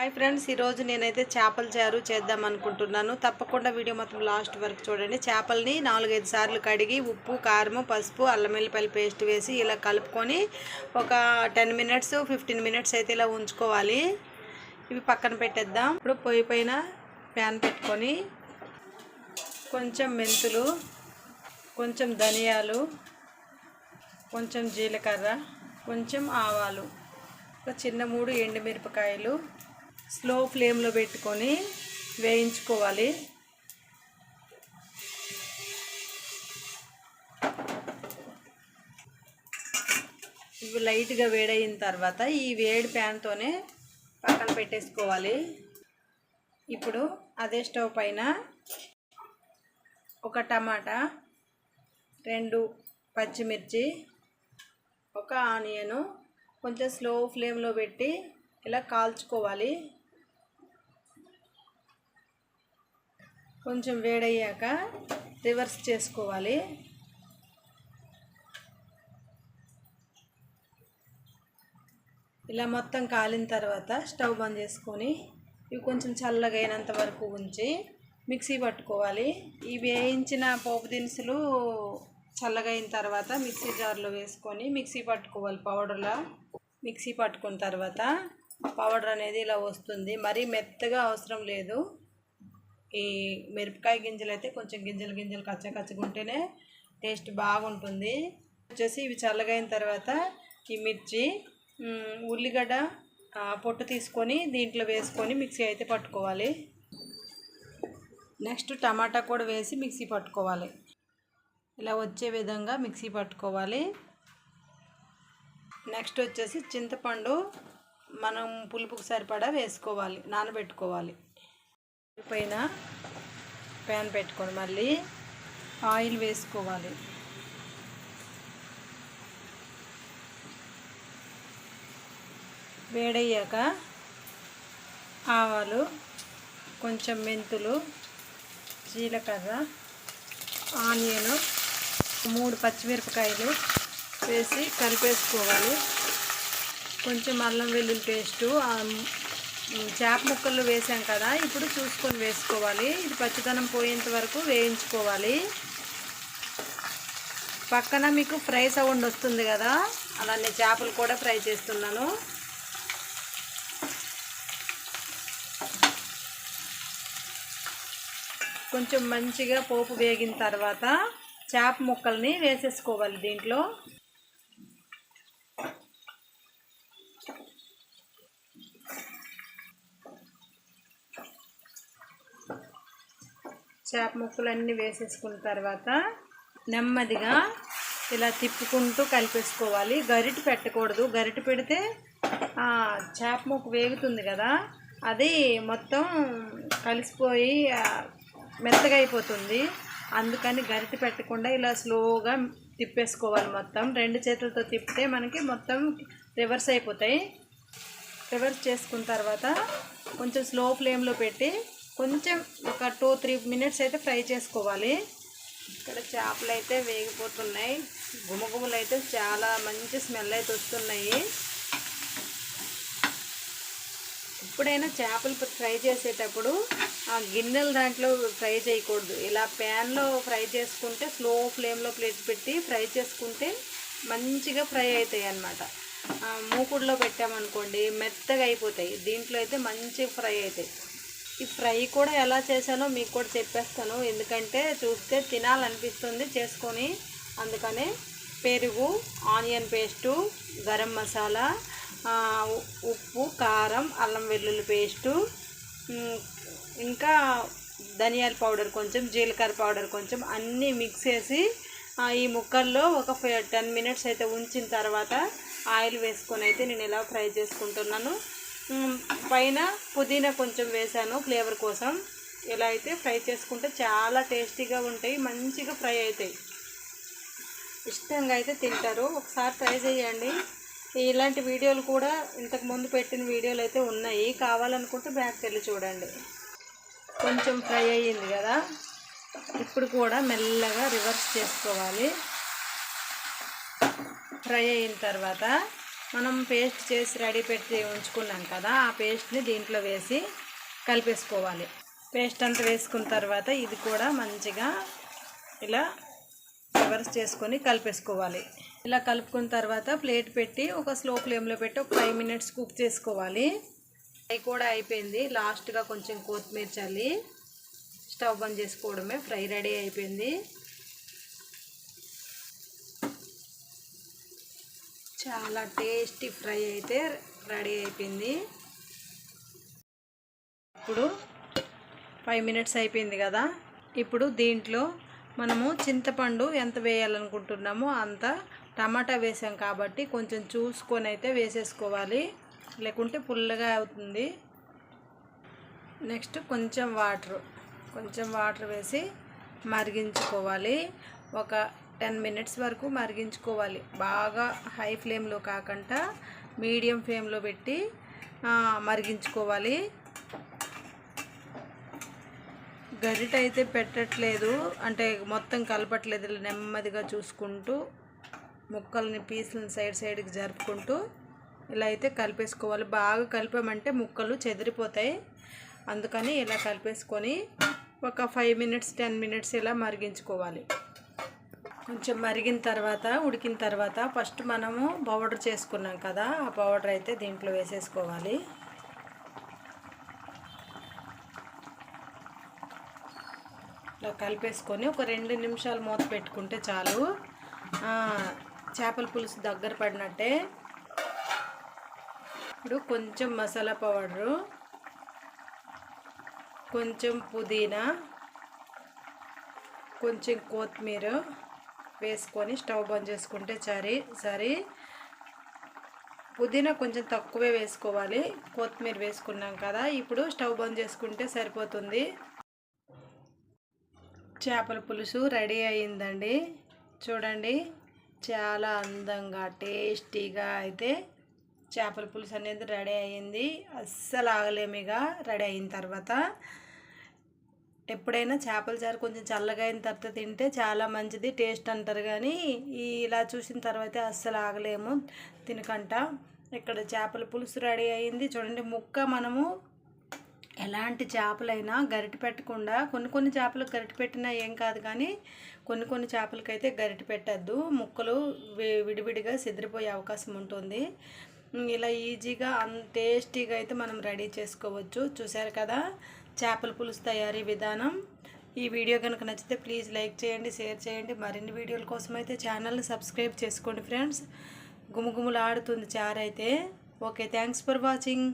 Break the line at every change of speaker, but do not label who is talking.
Hi friends ఈరోజు నేనైతే చేపల చారు చేద్దాం అనుకుంటున్నాను. తప్పకుండా వీడియో మొత్తం లాస్ట్ వరకు చూడండి. చేపల్ని నాలుగైదు సార్లు కడిగి ఉప్పు కారము పసుపు అల్లం వెల్లిపల్లి పేస్ట్ వేసి ఇలా కలుపుకొని ఒక టెన్ మినిట్స్ ఫిఫ్టీన్ మినిట్స్ అయితే ఇలా ఉంచుకోవాలి. ఇవి పక్కన పెట్టేద్దాం. ఇప్పుడు పొయ్యి పైన ప్యాన్ పెట్టుకొని కొంచెం మెంతులు కొంచెం ధనియాలు కొంచెం జీలకర్ర కొంచెం ఆవాలు. ఒక చిన్న మూడు ఎండుమిరపకాయలు స్లో ఫ్లేమ్లో పెట్టుకొని వేయించుకోవాలి. ఇవి లైట్గా వేడయిన తర్వాత ఈ వేడి ప్యాన్తోనే పక్కన పెట్టేసుకోవాలి. ఇప్పుడు అదే స్టవ్ పైన ఒక టమాటా రెండు పచ్చిమిర్చి ఒక ఆనియను కొంచెం స్లో ఫ్లేమ్లో పెట్టి ఇలా కాల్చుకోవాలి. కొంచెం వేడయ్యాక రివర్స్ చేసుకోవాలి. ఇలా మొత్తం కాలిన తర్వాత స్టవ్ బంద్ చేసుకొని ఇవి కొంచెం చల్లగైనంత వరకు ఉంచి మిక్సీ పట్టుకోవాలి. ఈ వేయించిన పోపు దినుసులు చల్లగైన తర్వాత మిక్సీ జార్లో వేసుకొని మిక్సీ పట్టుకోవాలి పౌడర్లా. మిక్సీ పట్టుకున్న తర్వాత పౌడర్ అనేది ఇలా వస్తుంది. మరీ మెత్తగా అవసరం లేదు. ఈ మిరపకాయ గింజలు అయితే కొంచెం గింజలు గింజలు కచ్చ కచ్చగుంటేనే టేస్ట్ బాగుంటుంది. వచ్చేసి ఇవి చల్లగైన తర్వాత ఈ మిర్చి ఉల్లిగడ్డ పొట్టు తీసుకొని దీంట్లో వేసుకొని మిక్సీ అయితే పట్టుకోవాలి. నెక్స్ట్ టమాటా కూడా వేసి మిక్సీ పట్టుకోవాలి. ఇలా వచ్చే విధంగా మిక్సీ పట్టుకోవాలి. నెక్స్ట్ వచ్చేసి చింతపండు మనం పులుపుకు సరిపడా వేసుకోవాలి నానబెట్టుకోవాలి. పైన ప్యాన్ పెట్టుకొని మళ్ళీ ఆయిల్ వేసుకోవాలి. వేడయ్యాక ఆవాలు కొంచెం మెంతులు జీలకర్ర ఆనియను మూడు పచ్చిమిరపకాయలు వేసి కలిపేసుకోవాలి. కొంచెం అల్లం వెల్లుల్లి పేస్టు చేప ముక్కలు వేసాం కదా ఇప్పుడు చూసుకొని వేసుకోవాలి. ఇది పచ్చదనం పోయేంత వరకు వేయించుకోవాలి. పక్కన మీకు ఫ్రై సౌండ్ వస్తుంది కదా అలానే చేపలు కూడా ఫ్రై చేస్తున్నాను. కొంచెం మంచిగా పోపు వేగిన తర్వాత చేప ముక్కల్ని వేసేసుకోవాలి దీంట్లో. చేప ముక్కలన్నీ వేసేసుకున్న తర్వాత నెమ్మదిగా ఇలా తిప్పుకుంటూ కలిపేసుకోవాలి. గరిటె పెట్టకూడదు. గరిటె పెడితే చేప ముక్క వేగుతుంది కదా అది మొత్తం కలిసిపోయి మెత్తగా అయిపోతుంది. అందుకని గరిటె పెట్టకుండా ఇలా స్లోగా తిప్పేసుకోవాలి మొత్తం. రెండు చేతులతో తిప్పితే మనకి మొత్తం రివర్స్ అయిపోతాయి. రివర్స్ చేసుకున్న తర్వాత కొంచెం స్లో ఫ్లేమ్లో పెట్టి కొంచెం ఒక టూ త్రీ మినిట్స్ అయితే ఫ్రై చేసుకోవాలి. ఇక్కడ చేపలు అయితే వేగిపోతున్నాయి. గుమగుమలు అయితే చాలా మంచి స్మెల్ అయితే వస్తున్నాయి. ఎప్పుడైనా చేపలు ఫ్రై చేసేటప్పుడు ఆ గిన్నెల దాంట్లో ఫ్రై చేయకూడదు. ఇలా ప్యాన్లో ఫ్రై చేసుకుంటే స్లో ఫ్లేమ్లో ప్లేట్ పెట్టి ఫ్రై చేసుకుంటే మంచిగా ఫ్రై అవుతాయి అన్నమాట. మూకుడులో పెట్టామనుకోండి మెత్తగా అయిపోతాయి. దీంట్లో అయితే మంచిగా ఫ్రై అవుతాయి. ఈ ఫ్రై కూడా ఎలా చేశానో మీకు కూడా చెప్పేస్తాను. ఎందుకంటే చూస్తే తినాలనిపిస్తుంది చేసుకొని. అందుకనే పెరుగు ఆనియన్ పేస్టు గరం మసాలా ఉప్పు కారం అల్లం వెల్లుల్లి పేస్టు ఇంకా ధనియాల పౌడర్ కొంచెం జీలకర్ర పౌడర్ కొంచెం అన్నీ మిక్స్ చేసి ఈ ముక్కల్లో ఒక టెన్ మినిట్స్ అయితే ఉంచిన తర్వాత ఆయిల్ వేసుకొని అయితే నేను ఇలా ఫ్రై చేసుకుంటున్నాను. పైన పుదీనా కొంచెం వేసాను ఫ్లేవర్ కోసం. ఇలా అయితే ఫ్రై చేసుకుంటే చాలా టేస్టీగా ఉంటాయి మంచిగా ఫ్రై అవుతాయి. ఇష్టంగా అయితే తింటారు. ఒకసారి ట్రై చేయండి. ఇలాంటి వీడియోలు కూడా ఇంతకుముందు పెట్టిన వీడియోలు అయితే ఉన్నాయి. కావాలనుకుంటే బ్యాక్ వెళ్ళి చూడండి. కొంచెం ఫ్రై అయ్యింది కదా. ఇప్పుడు కూడా మెల్లగా రివర్స్ చేసుకోవాలి. ఫ్రై అయిన తర్వాత మనం పేస్ట్ చేసి రెడీ పెట్టి ఉంచుకున్నాం కదా ఆ పేస్ట్ని దీంట్లో వేసి కలిపేసుకోవాలి. పేస్ట్ అంతా వేసుకున్న తర్వాత ఇది కూడా మంచిగా ఇలా రివర్స్ చేసుకొని కలిపేసుకోవాలి. ఇలా కలుపుకున్న తర్వాత ప్లేట్ పెట్టి ఒక స్లో ఫ్లేమ్లో పెట్టి ఒక ఫైవ్ మినిట్స్ కుక్ చేసుకోవాలి. ఫ్రై కూడా అయిపోయింది. లాస్ట్గా కొంచెం కొత్తిమీర చల్లి స్టవ్ బంద్ చేసుకోవడమే. ఫ్రై రెడీ అయిపోయింది. చాలా టేస్టీ ఫ్రై అయితే రెడీ అయిపోయింది. ఇప్పుడు ఫైవ్ మినిట్స్ అయిపోయింది కదా. ఇప్పుడు దీంట్లో మనము చింతపండు ఎంత వేయాలనుకుంటున్నామో అంత టమాటా వేసాం కాబట్టి కొంచెం చూసుకొని అయితే వేసేసుకోవాలి. లేకుంటే పుల్లగా అవుతుంది. నెక్స్ట్ కొంచెం వాటర్ కొంచెం వాటర్ వేసి మరిగించుకోవాలి. ఒక టెన్ మినిట్స్ వరకు మరిగించుకోవాలి. బాగా హై ఫ్లేమ్లో కాకుండా మీడియం ఫ్లేమ్లో పెట్టి మరిగించుకోవాలి. గరిట అయితే పెట్టట్లేదు. అంటే మొత్తం కలపట్లేదు. ఇలా నెమ్మదిగా చూసుకుంటూ ముక్కల్ని పీసులను సైడ్ సైడ్కి జరుపుకుంటూ ఇలా అయితే కలిపేసుకోవాలి. బాగా కలిపామంటే ముక్కలు చెదిరిపోతాయి. అందుకని ఇలా కలిపేసుకొని ఒక ఫైవ్ మినిట్స్ టెన్ మినిట్స్ ఇలా మరిగించుకోవాలి. కొంచెం మరిగిన తర్వాత ఉడికిన తర్వాత ఫస్ట్ మనము పౌడర్ చేసుకున్నాం కదా ఆ పౌడర్ అయితే దీంట్లో వేసేసుకోవాలి. ఇలా కలిపేసుకొని ఒక రెండు నిమిషాలు మూత పెట్టుకుంటే చాలు. చేపల పులుసు దగ్గర పడినట్టే. ఇప్పుడు కొంచెం మసాలా పౌడరు కొంచెం పుదీనా కొంచెం కొత్తిమీర వేసుకొని స్టవ్ బంద్ చేసుకుంటే సరి సరి. పుదీనా కొంచెం తక్కువే వేసుకోవాలి. కొత్తిమీర వేసుకున్నాం కదా ఇప్పుడు స్టవ్ బంద్ చేసుకుంటే సరిపోతుంది. చేపల పులుసు రెడీ అయిందండి. చూడండి చాలా అందంగా టేస్టీగా అయితే చేపల పులుసు అనేది రెడీ అయ్యింది అస్సలు ఆగలేమిగా రెడీ అయిన తర్వాత. ఎప్పుడైనా చేపల చారు కొంచెం చల్లగా అయిన తర్వాత తింటే చాలా మంచిది టేస్ట్ అంటారు. కానీ ఇలా చూసిన తర్వాత అస్సలు ఆగలేము తినకంట. ఇక్కడ చేపల పులుసు రెడీ అయింది. చూడండి ముక్క మనము ఎలాంటి చేపలైనా గరిట పెట్టకుండా కొన్ని కొన్ని చేపలకు గరిట పెట్టినా ఏం కాదు కానీ కొన్ని కొన్ని చేపలకైతే గరిట పెట్టద్దు. ముక్కలు విడివిడిగా సిదిరిపోయే అవకాశం ఉంటుంది. ఇలా ఈజీగా అంత టేస్టీగా అయితే మనం రెడీ చేసుకోవచ్చు. చూసారు కదా? చేపల పులుసు తయారీ విధానం. ఈ వీడియో కనుక నచ్చితే ప్లీజ్ లైక్ చేయండి షేర్ చేయండి. మరిన్ని వీడియోల కోసం అయితే ఛానల్ని సబ్స్క్రైబ్ చేసుకోండి ఫ్రెండ్స్. గుమగుమలాడుతుంది చారు అయితే ఓకే థ్యాంక్స్ ఫర్ వాచింగ్.